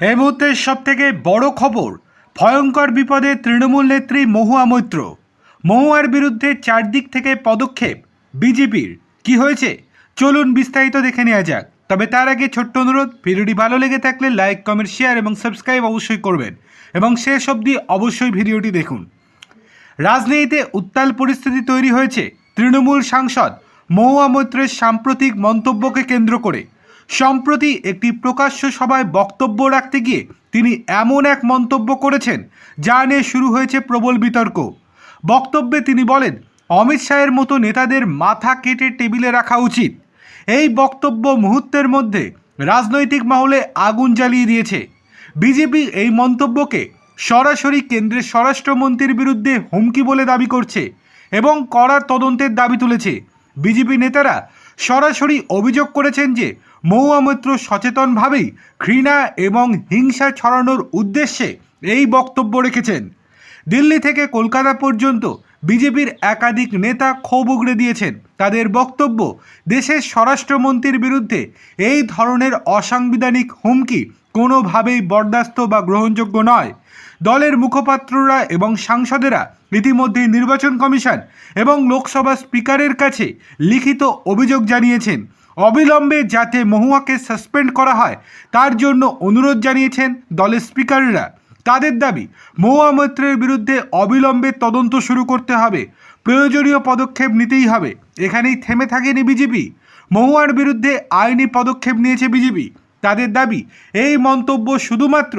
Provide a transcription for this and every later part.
এই মুহূর্তের সব থেকে বড় খবর, ভয়ঙ্কর বিপদে তৃণমূল নেত্রী মহুয়া মৈত্র। মহুয়ার বিরুদ্ধে চারদিক থেকে পদক্ষেপ, বিজেপির। কি হয়েছে? চলুন বিস্তারিত দেখে নেওয়া যাক। তবে তার আগে ছোট্ট অনুরোধ, ভিডিওটি ভালো লেগে থাকলে লাইক, কমেন্ট, শেয়ার এবং সাবস্ক্রাইব অবশ্যই করবেন। এবং শেষ অবধি অবশ্যই ভিডিওটি দেখুন। রাজনীতিতে উত্তাল পরিস্থিতি তৈরি হয়েছে তৃণমূল সাংসদ মহুয়া মৈত্রের সাম্প্রতিক মন্তব্যকে কেন্দ্র করে। সম্প্রতি একটি প্রকাশ্য সভায় বক্তব্য রাখতে গিয়ে তিনি এমন এক মন্তব্য করেছেন, যা নিয়ে শুরু হয়েছে প্রবল বিতর্ক। বক্তব্যে তিনি বলেন, অমিত শাহের মতো নেতাদের মাথা কেটে টেবিলে রাখা উচিত। এই বক্তব্য মুহূর্তের মধ্যে রাজনৈতিক মহলে আগুন জ্বালিয়ে দিয়েছে। বিজেপি এই মন্তব্যকে সরাসরি কেন্দ্রের স্বরাষ্ট্রমন্ত্রীর বিরুদ্ধে হুমকি বলে দাবি করছে এবং কড়া তদন্তের দাবি তুলেছে। বিজেপি নেতারা সরাসরি অভিযোগ করেছেন যে মহুয়া মৈত্র সচেতনভাবেই ঘৃণা এবং হিংসা ছড়ানোর উদ্দেশ্যে এই বক্তব্য রেখেছেন। দিল্লি থেকে কলকাতা পর্যন্ত বিজেপির একাধিক নেতা ক্ষোভ উগড়ে দিয়েছেন। তাদের বক্তব্য দেশের স্বরাষ্ট্রমন্ত্রীর বিরুদ্ধে এই ধরনের অসাংবিধানিক হুমকি কোনোভাবেই বরদাস্ত বা গ্রহণযোগ্য নয়। দলের মুখপাত্ররা এবং সাংসদেরা ইতিমধ্যে নির্বাচন কমিশন এবং লোকসভা স্পিকারের কাছে লিখিত অভিযোগ জানিয়েছেন। অবিলম্বে যাতে মহুয়াকে সাসপেন্ড করা হয়, তার জন্য অনুরোধ জানিয়েছেন দলের স্পিকাররা। তাদের দাবি, মহুয়া মৈত্রের বিরুদ্ধে অবিলম্বে তদন্ত শুরু করতে হবে। প্রয়োজনীয় পদক্ষেপ নিতেই হবে। এখানেই থেমে থাকেনি বিজেপি। মহুয়ার বিরুদ্ধে আইনি পদক্ষেপ নিয়েছে বিজেপি। তাদের দাবি, এই মন্তব্য শুধুমাত্র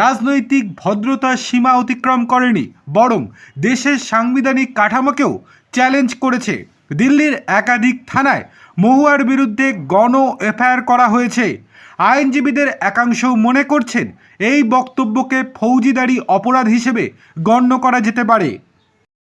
রাজনৈতিক ভদ্রতার সীমা অতিক্রম করেনি, বরং দেশের সাংবিধানিক কাঠামোকেও চ্যালেঞ্জ করেছে। দিল্লির একাধিক থানায় মহুয়ার বিরুদ্ধে গণ এফআইআর করা হয়েছে। আইনজীবীদের একাংশ মনে করছেন, এই বক্তব্যকে ফৌজিদারি অপরাধ হিসেবে গণ্য করা যেতে পারে।